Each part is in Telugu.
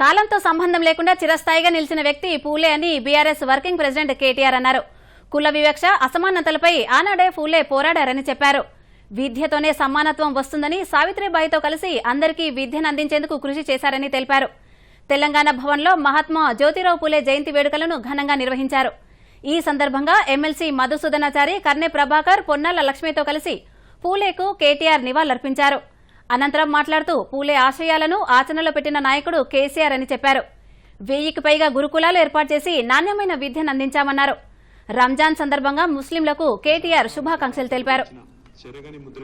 కాలంతో సంబంధం లేకుండా చిరస్థాయిగా నిలిచిన వ్యక్తి పూలే అని బీఆర్ఎస్ వర్కింగ్ ప్రెసిడెంట్ కేటీఆర్ అన్నారు. కుల వివక్ష అసమానతలపై ఆనాడే పూలే పోరాడారని చెప్పారు. విద్యతోనే సమానత్వం వస్తుందని సావిత్రిబాయితో కలిసి అందరికీ విద్యను అందించేందుకు కృషి చేశారని తెలిపారు. తెలంగాణ భవన్లో మహాత్మా జ్యోతిరావు పూలే జయంతి వేడుకలను ఘనంగా నిర్వహించారు. ఈ సందర్భంగా ఎమ్మెల్సీ మధుసూదనాచారి కర్నె ప్రభాకర్ పొన్నాల లక్ష్మితో కలిసి పూలేకు కేటీఆర్ నివాళులర్పించారు. అనంతరం మాట్లాడుతూ పూలే ఆశయాలను ఆచరణలో పెట్టిన నాయకుడు కేసీఆర్ అని చెప్పారు. వెయ్యికి పైగా గురుకులాలు ఏర్పాటు చేసి నాణ్యమైన విద్యను అందించామన్నారు. రంజాన్ సందర్భంగా ముస్లింలకు కేటీఆర్ శుభాకాంక్షలు తెలిపారు. ముద్ర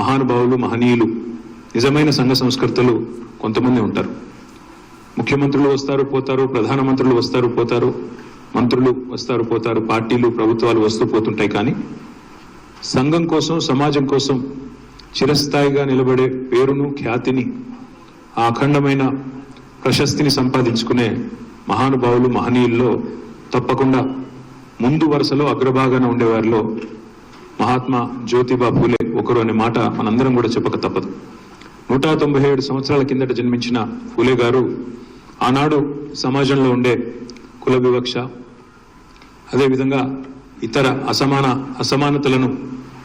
మహానుభావులు మహనీయులు నిజమైన సంఘ సంస్కర్తలు కొంతమంది ఉంటారు. ముఖ్యమంత్రులు వస్తారు పోతారు ప్రధానమంత్రులు వస్తారు పోతారు మంత్రులు వస్తారు పోతారు పార్టీలు ప్రభుత్వాలు వస్తూ పోతుంటాయి కానీ సంఘం కోసం సమాజం కోసం చిరస్థాయిగా నిలబడే పేరును ఖ్యాతిని ఆ అఖండమైన ప్రశస్తిని సంపాదించుకునే మహానుభావులు మహనీయుల్లో తప్పకుండా ముందు వరుసలో అగ్రభాగాన ఉండేవారిలో మహాత్మా జ్యోతిబా ఫూలే ఒకరు అనే మాట మనందరం కూడా చెప్పక తప్పదు. నూట తొంభై ఏడు సంవత్సరాల కిందట జన్మించిన ఫూలే గారు ఆనాడు సమాజంలో ఉండే కుల వివక్ష అదేవిధంగా ఇతర అసమాన అసమానతలను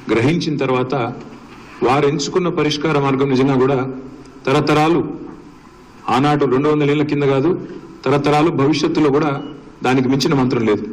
గ్రహించిన తర్వాత వారు ఎంచుకున్న పరిష్కార మార్గం నిజంగా కూడా తరతరాలు ఆనాడు రెండు వందల ఏళ్ళ కింద కాదు తరతరాలు భవిష్యత్తులో కూడా దానికి మించిన మంత్రం లేదు.